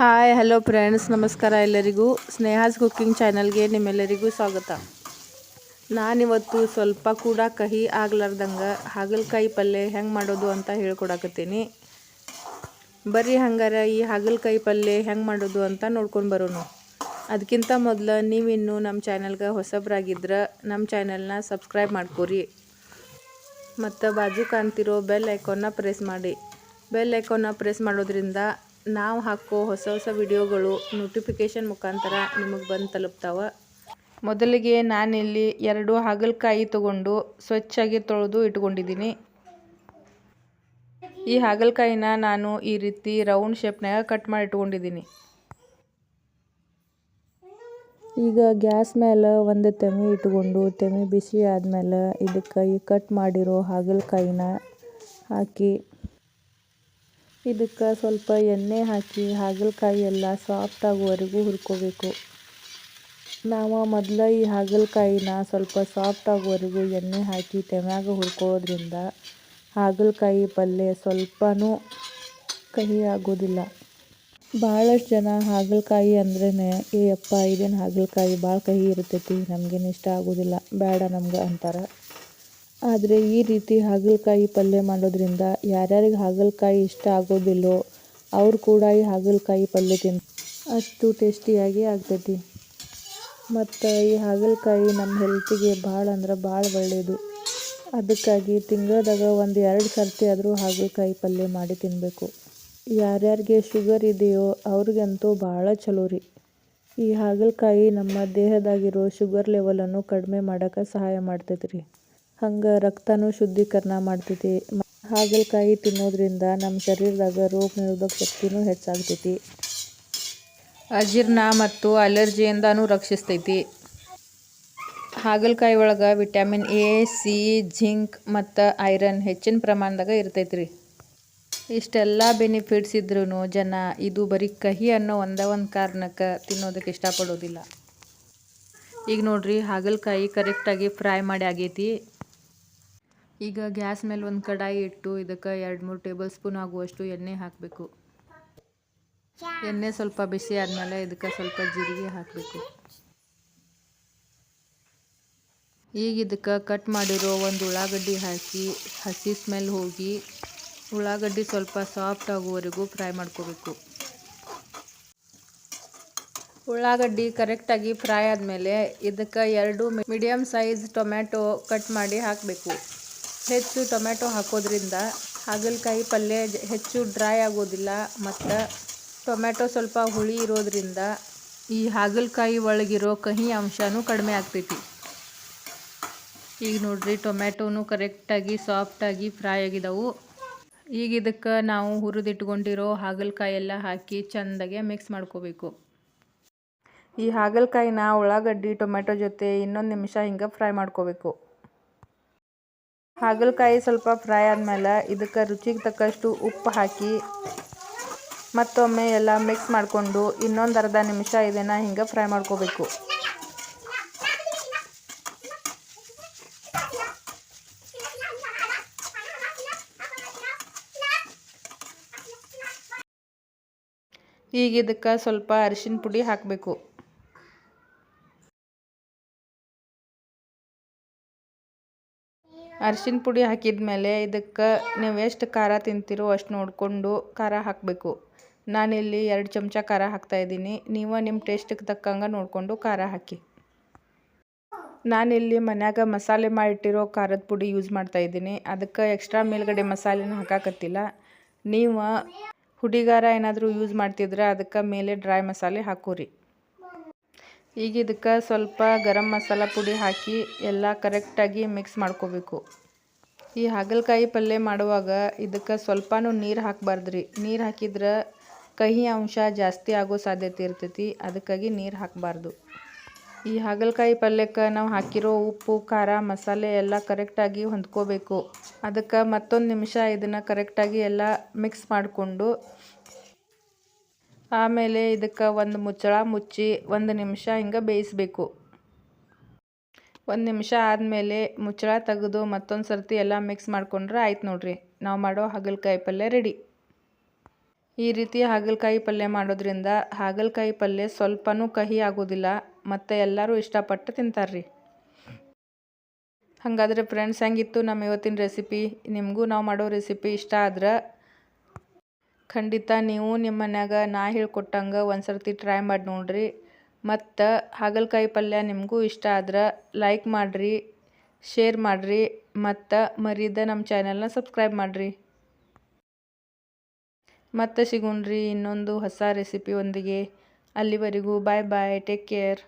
Hi hello friends ನಮಸ್ಕಾರ ಎಲ್ಲರಿಗೂ. ಸ್ನೇಹಾಸ್ cooking ಚಾನಲ್ಗೆ ನಿಮ್ಮೆಲ್ಲರಿಗೂ ಸ್ವಾಗತ. ನಾನಿವತ್ತು ಸ್ವಲ್ಪ ಕೂಡ ಕಹಿ ಆಗ್ಲಾರ್ದಂಗೆ ಹಾಗಲಕಾಯಿ ಪಲ್ಯ ಹೆಂಗೆ ಮಾಡೋದು ಅಂತ ಹೇಳ್ಕೊಡಕತ್ತೀನಿ. ಬರ್ರಿ ಹಂಗಾರೆ ಈ ಹಾಗಲಕಾಯಿ ಪಲ್ಯ ಹೆಂಗೆ ಮಾಡೋದು ಅಂತ ನೋಡ್ಕೊಂಡು ಬರೋಣ. ಅದಕ್ಕಿಂತ ಮೊದಲು ನೀವಿನ್ನೂ ನಮ್ಮ ಚಾನಲ್ಗೆ ಹೊಸಬ್ರಾಗಿದ್ರೆ ನಮ್ಮ ಚಾನಲ್ನ ಸಬ್ಸ್ಕ್ರೈಬ್ ಮಾಡ್ಕೊರಿ. ಮತ್ತು ಬಾಜು ಕಾಣ್ತಿರೋ ಬೆಲ್ ಐಕಾನ್ನ ಪ್ರೆಸ್ ಮಾಡಿ. ಬೆಲ್ ಐಕಾನ್ನ ಪ್ರೆಸ್ ಮಾಡೋದ್ರಿಂದ ನಾವು ಹಾಕೋ ಹೊಸ ಹೊಸ ವಿಡಿಯೋಗಳು ನೋಟಿಫಿಕೇಷನ್ ಮುಖಾಂತರ ನಿಮಗೆ ಬಂದು ತಲುಪ್ತಾವೆ. ಮೊದಲಿಗೆ ನಾನಿಲ್ಲಿ ಎರಡು ಹಾಗಲಕಾಯಿ ತಗೊಂಡು ಸ್ವಚ್ಛಾಗಿ ತೊಳೆದು ಇಟ್ಕೊಂಡಿದ್ದೀನಿ. ಈ ಹಾಗಲಕಾಯಿನ ನಾನು ಈ ರೀತಿ ರೌಂಡ್ ಶೇಪ್ನಾಗ ಕಟ್ ಮಾಡಿ ಇಟ್ಕೊಂಡಿದ್ದೀನಿ. ಈಗ ಗ್ಯಾಸ್ ಮೇಲೆ ಒಂದು ತೆಮೆ ಇಟ್ಕೊಂಡು ತೆಮಿ ಬಿಸಿ ಆದಮೇಲೆ ಇದಕ್ಕೆ ಈ ಕಟ್ ಮಾಡಿರೋ ಹಾಗಲಕಾಯಿನ ಹಾಕಿ ಇದಕ್ಕೆ ಸ್ವಲ್ಪ ಎಣ್ಣೆ ಹಾಕಿ ಹಾಗಲಕಾಯಿ ಎಲ್ಲ ಸಾಫ್ಟ್ ಆಗುವವರೆಗೂ ಹುರ್ಕೋಬೇಕು. ನಾವು ಮೊದಲು ಈ ಹಾಗಲಕಾಯಿನ ಸ್ವಲ್ಪ ಸಾಫ್ಟ್ ಆಗುವವರೆಗೂ ಎಣ್ಣೆ ಹಾಕಿ ತೆಮ್ಯಾಗ ಹುರ್ಕೋದ್ರಿಂದ ಹಾಗಲಕಾಯಿ ಪಲ್ಯ ಸ್ವಲ್ಪನೂ ಕಹಿ ಆಗೋದಿಲ್ಲ. ಭಾಳಷ್ಟು ಜನ ಹಾಗಲಕಾಯಿ ಅಂದ್ರೇ ಏ ಅಪ್ಪ ಇದೇನು ಹಾಗಲಕಾಯಿ? ಭಾಳ ಕಹಿ ಇರ್ತೈತಿ, ನಮಗೇನು ಇಷ್ಟ ಆಗೋದಿಲ್ಲ, ಬೇಡ ನಮ್ಗೆ ಅಂತಾರೆ. ಆದರೆ ಈ ರೀತಿ ಹಾಗಲಕಾಯಿ ಪಲ್ಯ ಮಾಡೋದ್ರಿಂದ ಯಾರ್ಯಾರಿಗೆ ಹಾಗಲಕಾಯಿ ಇಷ್ಟ ಆಗೋದಿಲ್ಲೋ ಅವ್ರು ಕೂಡ ಈ ಹಾಗಲಕಾಯಿ ಪಲ್ಯ ತಿನ್, ಅಷ್ಟು ಟೇಸ್ಟಿಯಾಗಿ ಆಗ್ತೈತಿ. ಮತ್ತು ಈ ಹಾಗಲಕಾಯಿ ನಮ್ಮ ಹೆಲ್ತಿಗೆ ಭಾಳ ಅಂದ್ರೆ ಭಾಳ ಒಳ್ಳೆಯದು ಅದಕ್ಕಾಗಿ ತಿಂಗಳದಾಗ ಒಂದು ಎರಡು ಸರ್ತಿ ಆದರೂ ಹಾಗಲಕಾಯಿ ಪಲ್ಯ ಮಾಡಿ ತಿನ್ನಬೇಕು ಯಾರ್ಯಾರಿಗೆ ಶುಗರ್ ಇದೆಯೋ ಅವ್ರಿಗಂತೂ ಭಾಳ ಚಲೋ ರೀ. ಈ ಹಾಗಲಕಾಯಿ ನಮ್ಮ ದೇಹದಾಗಿರೋ ಶುಗರ್ ಲೆವೆಲನ್ನು ಕಡಿಮೆ ಮಾಡೋಕ್ಕೆ ಸಹಾಯ ಮಾಡ್ತೈತೆ ರೀ ಹಂಗೆ ರಕ್ತನೂ ಶುದ್ಧೀಕರಣ ಮಾಡ್ತೈತಿ. ಹಾಗಲಕಾಯಿ ತಿನ್ನೋದ್ರಿಂದ ನಮ್ಮ ಶರೀರದಾಗ ರೋಗ ನಿರೋಧಕ ಶಕ್ತಿನೂ ಹೆಚ್ಚಾಗ್ತೈತಿ. ಅಜೀರ್ಣ ಮತ್ತು ಅಲರ್ಜಿಯಿಂದನೂ ರಕ್ಷಿಸ್ತೈತಿ. ಹಾಗಲಕಾಯಿ ಒಳಗೆ ವಿಟಮಿನ್ ಎ, ಸಿ, ಜಿಂಕ್ ಮತ್ತು ಐರನ್ ಹೆಚ್ಚಿನ ಪ್ರಮಾಣದಾಗ ಇರ್ತೈತ್ರಿ. ಇಷ್ಟೆಲ್ಲ ಬೆನಿಫಿಟ್ಸ್ ಇದ್ರೂ ಜನ ಇದು ಬರೀ ಕಹಿ ಅನ್ನೋ ಒಂದೇ ಒಂದು ಕಾರಣಕ್ಕೆ ತಿನ್ನೋದಕ್ಕೆ ಇಷ್ಟಪಡೋದಿಲ್ಲ. ಈಗ ನೋಡ್ರಿ ಹಾಗಲಕಾಯಿ ಕರೆಕ್ಟಾಗಿ ಫ್ರೈ ಮಾಡಿ ಆಗೈತಿ. ಈಗ ಗ್ಯಾಸ್ ಮೇಲೆ ಒಂದು ಕಡಾಯಿ ಇಟ್ಟು ಇದಕ್ಕೆ ಎರಡು ಮೂರು ಟೇಬಲ್ ಸ್ಪೂನ್ ಆಗುವಷ್ಟು ಎಣ್ಣೆ ಹಾಕಬೇಕು. ಎಣ್ಣೆ ಸ್ವಲ್ಪ ಬಿಸಿ ಆದಮೇಲೆ ಇದಕ್ಕೆ ಸ್ವಲ್ಪ ಜೀರಿಗೆ ಹಾಕಬೇಕು. ಈಗ ಇದಕ್ಕೆ ಕಟ್ ಮಾಡಿರೋ ಒಂದು ಉಳ್ಳಾಗಡ್ಡಿ ಹಾಕಿ, ಹಸಿ ಸ್ಮೆಲ್ ಹೋಗಿ ಉಳ್ಳಾಗಡ್ಡಿ ಸ್ವಲ್ಪ ಸಾಫ್ಟ್ ಆಗುವವರೆಗೂ ಫ್ರೈ ಮಾಡ್ಕೋಬೇಕು. ಉಳ್ಳಾಗಡ್ಡಿ ಕರೆಕ್ಟಾಗಿ ಫ್ರೈ ಆದಮೇಲೆ ಇದಕ್ಕೆ ಎರಡು ಮೀಡಿಯಮ್ ಸೈಜ್ ಟೊಮ್ಯಾಟೊ ಕಟ್ ಮಾಡಿ ಹಾಕಬೇಕು. ಹೆಚ್ಚು ಟೊಮೆಟೊ ಹಾಕೋದ್ರಿಂದ ಹಾಗಲಕಾಯಿ ಪಲ್ಯ ಹೆಚ್ಚು ಡ್ರೈ ಆಗೋದಿಲ್ಲ ಮತ್ತು ಟೊಮೆಟೊ ಸ್ವಲ್ಪ ಹುಳಿ ಇರೋದ್ರಿಂದ ಈ ಹಾಗಲಕಾಯಿ ಒಳಗಿರೋ ಕಹಿ ಅಂಶನೂ ಕಡಿಮೆ ಆಗ್ತೈತಿ. ಈಗ ನೋಡ್ರಿ ಟೊಮೆಟೊನು ಕರೆಕ್ಟಾಗಿ ಸಾಫ್ಟಾಗಿ ಫ್ರೈ ಆಗಿದವು. ಈಗ ಇದಕ್ಕೆ ನಾವು ಹುರಿದಿಟ್ಕೊಂಡಿರೋ ಹಾಗಲಕಾಯಿ ಎಲ್ಲ ಹಾಕಿ ಚೆಂದಾಗೆ ಮಿಕ್ಸ್ ಮಾಡ್ಕೋಬೇಕು. ಈ ಹಾಗಲಕಾಯಿನ ಉಳ್ಳಾಗಡ್ಡಿ ಟೊಮೆಟೊ ಜೊತೆ ಇನ್ನೊಂದು ನಿಮಿಷ ಹಿಂಗೆ ಫ್ರೈ ಮಾಡ್ಕೋಬೇಕು. ಹಾಗಲಕಾಯಿ ಸ್ವಲ್ಪ ಫ್ರೈ ಆದಮೇಲೆ ಇದಕ್ಕೆ ರುಚಿಗೆ ತಕ್ಕಷ್ಟು ಉಪ್ಪು ಹಾಕಿ ಮತ್ತೊಮ್ಮೆ ಎಲ್ಲ ಮಿಕ್ಸ್ ಮಾಡಿಕೊಂಡು ಇನ್ನೊಂದು ಅರ್ಧ ನಿಮಿಷ ಇದನ್ನು ಹಿಂಗೆ ಫ್ರೈ ಮಾಡ್ಕೋಬೇಕು. ಈಗ ಇದಕ್ಕೆ ಸ್ವಲ್ಪ ಅರಿಶಿನ ಪುಡಿ ಹಾಕಬೇಕು. ಅರ್ಶಿನ ಪುಡಿ ಹಾಕಿದ ಮೇಲೆ ಇದಕ್ಕೆ ನೀವು ಎಷ್ಟು ಖಾರ ತಿಂತೀರೋ ಅಷ್ಟು ನೋಡಿಕೊಂಡು ಖಾರ ಹಾಕಬೇಕು. ನಾನಿಲ್ಲಿ ಎರಡು ಚಮಚ ಖಾರ ಹಾಕ್ತಾ ಇದ್ದೀನಿ. ನೀವು ನಿಮ್ಮ ಟೇಸ್ಟಿಗೆ ತಕ್ಕಂಗೆ ನೋಡಿಕೊಂಡು ಖಾರ ಹಾಕಿ. ನಾನಿಲ್ಲಿ ಮನ್ಯಾಗ ಮಸಾಲೆ ಮಾಡಿಟ್ಟಿರೋ ಖಾರದ ಪುಡಿ ಯೂಸ್ ಮಾಡ್ತಾಯಿದ್ದೀನಿ ಅದಕ್ಕೆ ಎಕ್ಸ್ಟ್ರಾ ಮೇಲ್ಗಡೆ ಮಸಾಲೆನ ಹಾಕಾಕತ್ತಿಲ್ಲ. ನೀವು ಹುಡಿಗಾರ ಏನಾದರೂ ಯೂಸ್ ಮಾಡ್ತಿದ್ರೆ ಅದಕ್ಕೆ ಮೇಲೆ ಡ್ರೈ ಮಸಾಲೆ ಹಾಕೋರಿ. ಈಗ ಇದಕ್ಕೆ ಸ್ವಲ್ಪ ಗರಂ ಮಸಾಲ ಪುಡಿ ಹಾಕಿ ಎಲ್ಲ ಕರೆಕ್ಟಾಗಿ ಮಿಕ್ಸ್ ಮಾಡ್ಕೋಬೇಕು. ಈ ಹಾಗಲಕಾಯಿ ಪಲ್ಯ ಮಾಡುವಾಗ ಇದಕ್ಕೆ ಸ್ವಲ್ಪನೂ ನೀರು ಹಾಕಬಾರ್ದ್ರಿ. ನೀರು ಹಾಕಿದ್ರೆ ಕಹಿ ಅಂಶ ಜಾಸ್ತಿ ಆಗೋ ಸಾಧ್ಯತೆ ಇರ್ತೈತಿ, ಅದಕ್ಕಾಗಿ ನೀರು ಹಾಕಬಾರ್ದು. ಈ ಹಾಗಲಕಾಯಿ ಪಲ್ಯಕ್ಕೆ ನಾವು ಹಾಕಿರೋ ಉಪ್ಪು, ಖಾರ, ಮಸಾಲೆ ಎಲ್ಲ ಕರೆಕ್ಟಾಗಿ ಹೊಂದ್ಕೋಬೇಕು. ಅದಕ್ಕೆ ಮತ್ತೊಂದು ನಿಮಿಷ ಇದನ್ನು ಕರೆಕ್ಟಾಗಿ ಎಲ್ಲ ಮಿಕ್ಸ್ ಮಾಡಿಕೊಂಡು ಆಮೇಲೆ ಇದಕ್ಕೆ ಒಂದು ಮುಚ್ಚಳ ಮುಚ್ಚಿ ಒಂದು ನಿಮಿಷ ಹಿಂಗೆ ಬೇಯಿಸಬೇಕು. ಒಂದು ನಿಮಿಷ ಆದಮೇಲೆ ಮುಚ್ಚಳ ತೆಗೆದು ಮತ್ತೊಂದು ಸರ್ತಿ ಎಲ್ಲ ಮಿಕ್ಸ್ ಮಾಡ್ಕೊಂಡ್ರೆ ಆಯ್ತು ನೋಡ್ರಿ. ನಾವು ಮಾಡೋ ಹಾಗಲಕಾಯಿ ಪಲ್ಯ ರೆಡಿ ಈ ರೀತಿ ಹಾಗಲಕಾಯಿ ಪಲ್ಯ ಮಾಡೋದ್ರಿಂದ ಹಾಗಲಕಾಯಿ ಪಲ್ಯ ಸ್ವಲ್ಪನೂ ಕಹಿ ಆಗೋದಿಲ್ಲ, ಮತ್ತು ಎಲ್ಲರೂ ಇಷ್ಟಪಟ್ಟು ತಿಂತಾರ್ರಿ. ಹಾಗಾದ್ರೆ ಫ್ರೆಂಡ್ಸ್ ಹೆಂಗಿತ್ತು ನಮ್ಮ ಇವತ್ತಿನ ರೆಸಿಪಿ ನಿಮಗೂ ನಾವು ಮಾಡೋ ರೆಸಿಪಿ ಇಷ್ಟ ಆದ್ರೆ ಖಂಡಿತ ನೀವು ನಿಮ್ಮ ಮನ್ಯಾಗ ನಾ ಹೇಳ್ಕೊಟ್ಟಂಗೆ ಒಂದು ಸರ್ತಿ ಟ್ರೈ ಮಾಡಿ ನೋಡ್ರಿ. ಮತ್ತು ಹಾಗಲಕಾಯಿ ಪಲ್ಯ ನಿಮಗೂ ಇಷ್ಟ ಆದ್ರೆ ಲೈಕ್ ಮಾಡಿರಿ ಶೇರ್ ಮಾಡಿರಿ, ಮತ್ತು ಮರೀದ ನಮ್ಮ ಚಾನೆಲ್ನ ಸಬ್ಸ್ಕ್ರೈಬ್ ಮಾಡಿರಿ. ಮತ್ತೆ ಸಿಗೋಣ್ರಿ ಇನ್ನೊಂದು ಹೊಸ ರೆಸಿಪಿ ಒಂದಿಗೆ. ಅಲ್ಲಿವರೆಗೂ ಬಾಯ್ ಬಾಯ್ ಟೇಕ್ ಕೇರ್